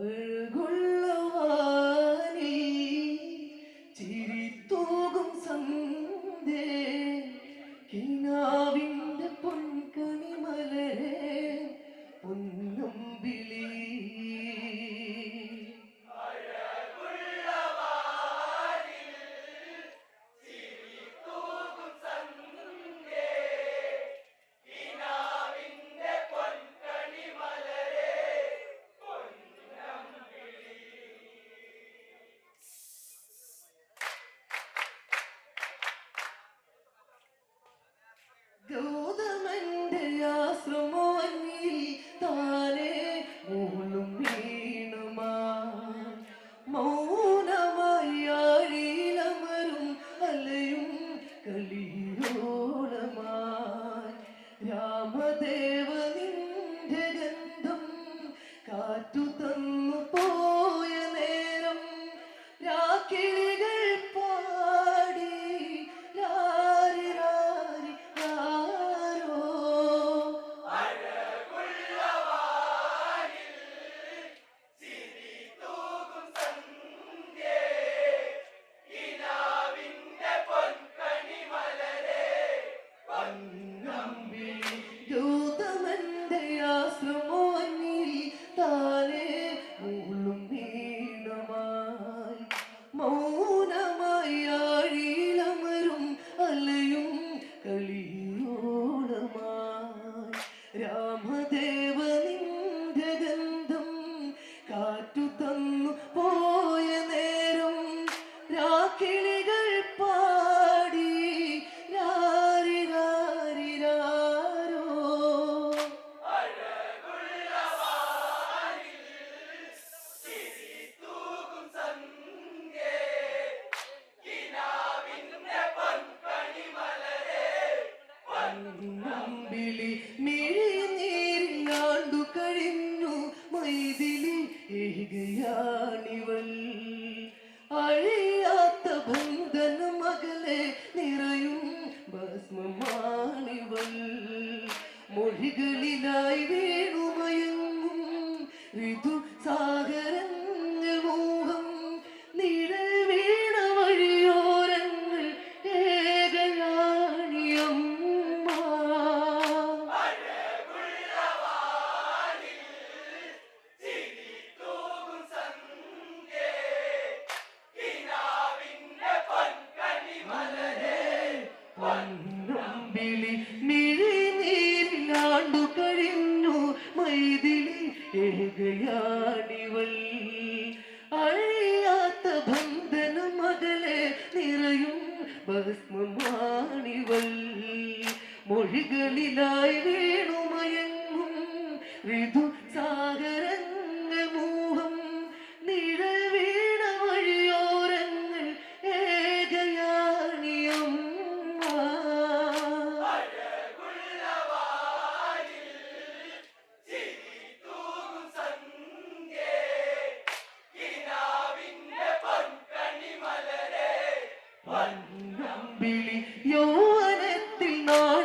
얼굴 ಕೇಳಿ മൈതിലി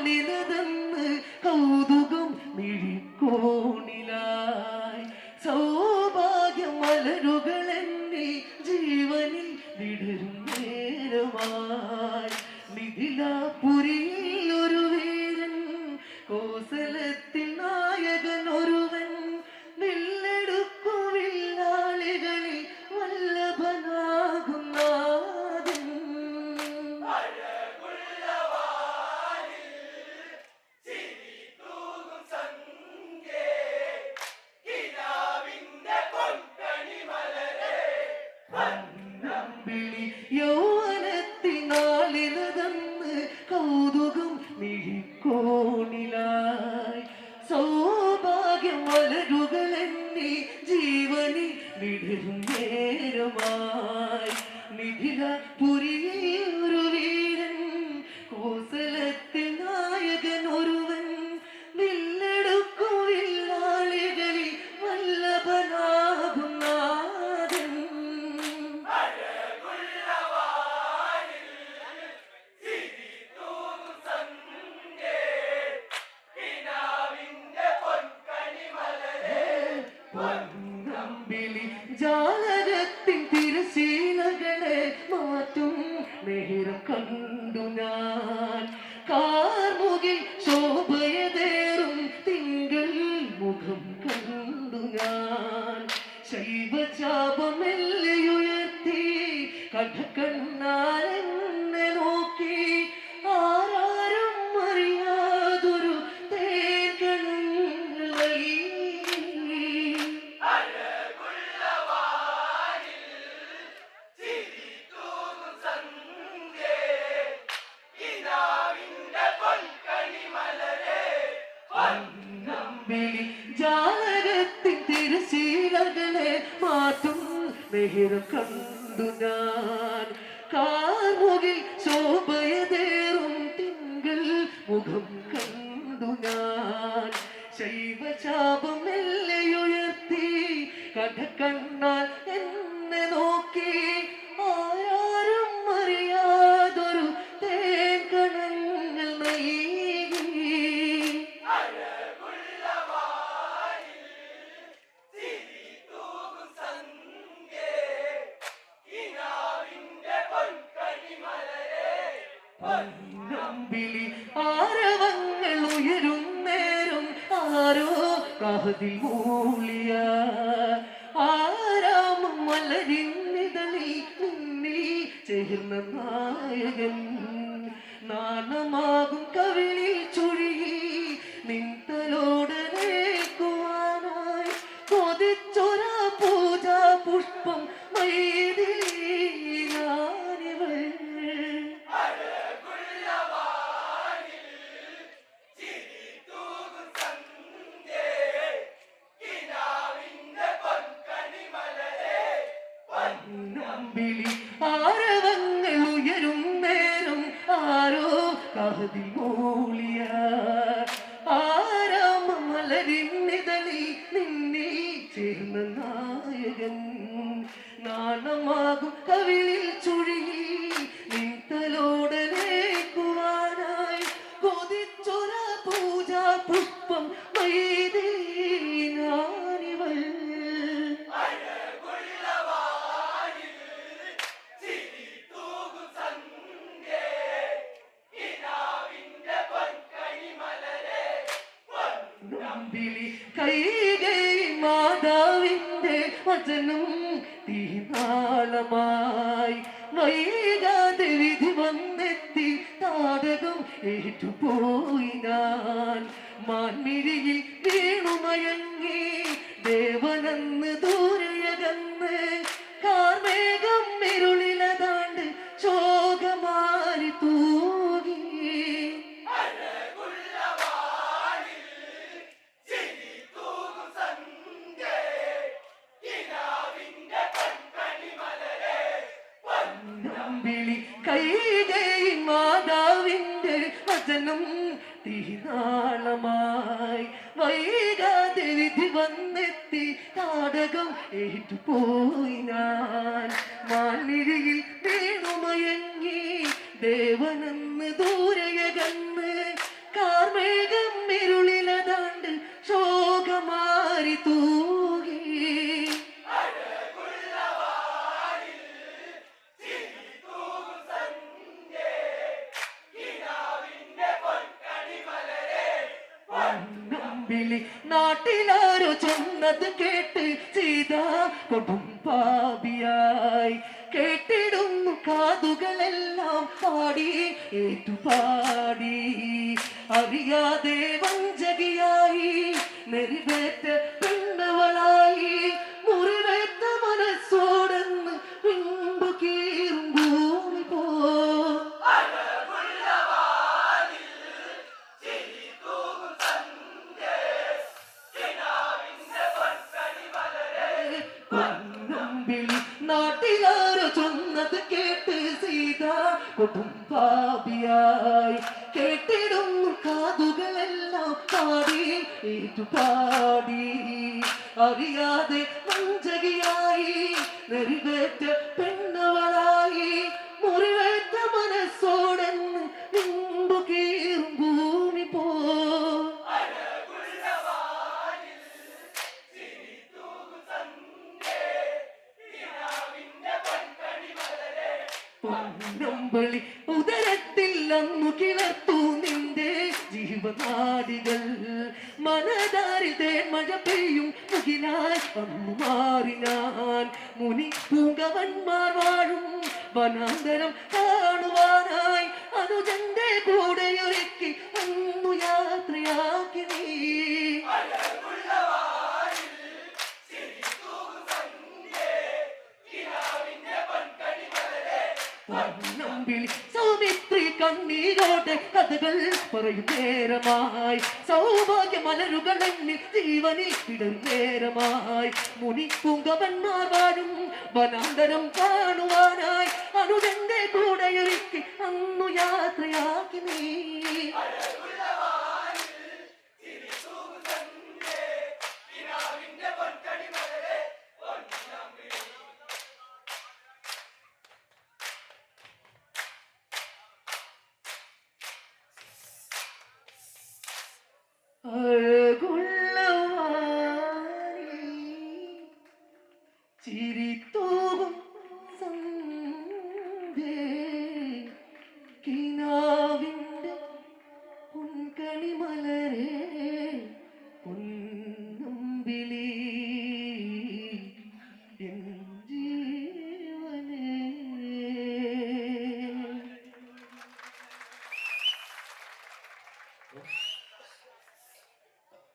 离了的 না കണ്ടു ഞാൻ നമ്പിളി ആരവങ്ങൾ ഉയരും നേരം ആരോ കാതിൽ മൂളിയ ആരാമം മലരിന്നിതളിൽ നിന്നിൽ ചേർന്ന നായകൻ നാണമാകും കവിളിൽ നമ്പിളി ആരവങ്ങൾ ഉയരും നേരം ആരോ കാതിൽ നമ്പിളി കൈകൈ മാതാവിന്റെ വചനം തീനാളമായി വൈകാതെ വിധി വന്നെത്തി താടകം ഏറ്റുപോയി ഞാൻ മാൻമിഴിയിൽ വീണുമയങ്ങി ദേവനന്ന് ദൂരയകന്ന് തീനാളമായി വൈകാതെ വിധി വന്നെത്തി താടകം ഏറ്റുപോയി ഞാൻ മാലിഴിയിൽ വീണുമയങ്ങി ദേവനെന്ന് ദൂരയകന്ന് നമ്പിളി നാട്ടിലാരോ ചെന്നത് കേട്ട് സീത കൊടും പാപിയായി. കേട്ടിടുന്നു കാതുകളെല്ലാം പാടി ഏറ്റുപാടി. അറിയാതെ വഞ്ചകിയായി നെറിവേറ്റ നമ്പിളി നാട്ടിലാരോ ചൊന്നത് കേട്ട് സീത കുടുംബാബിയായി കേട്ടിടും കാതുകളെല്ലാം പാടി ഏറ്റുപാടി. അറിയാതെ വഞ്ചകിയായി നെറിവേറ്റ ജീവനാടികൾ മനതാരിൽ തേന്മഴ പെയ്യും. മുകിലായി വന്നു മാറി മുനി പൂങ്കവന്മാർ വാഴും. വനാന്തരം കാണുവാനായി അനുജന്റെ കൂടെ ഒരുക്കി അന്നു യാത്രയാക്കി നീ. സൗമിത്രി കണ്ണീരോടെ കഥകൾ പറയും നേരമായി. സൗഭാഗ്യ മലരുകൾ എന്നിൽ ജീവനിൽ ഇടം നേരമായി. മുനി പുങ്കവന്മാർ വാഴും വനാന്തരം കാണുവാനായി. അനുജന്റെ കൂടെ ഒരുക്കി അന്നു യാത്രയാക്കി നീ.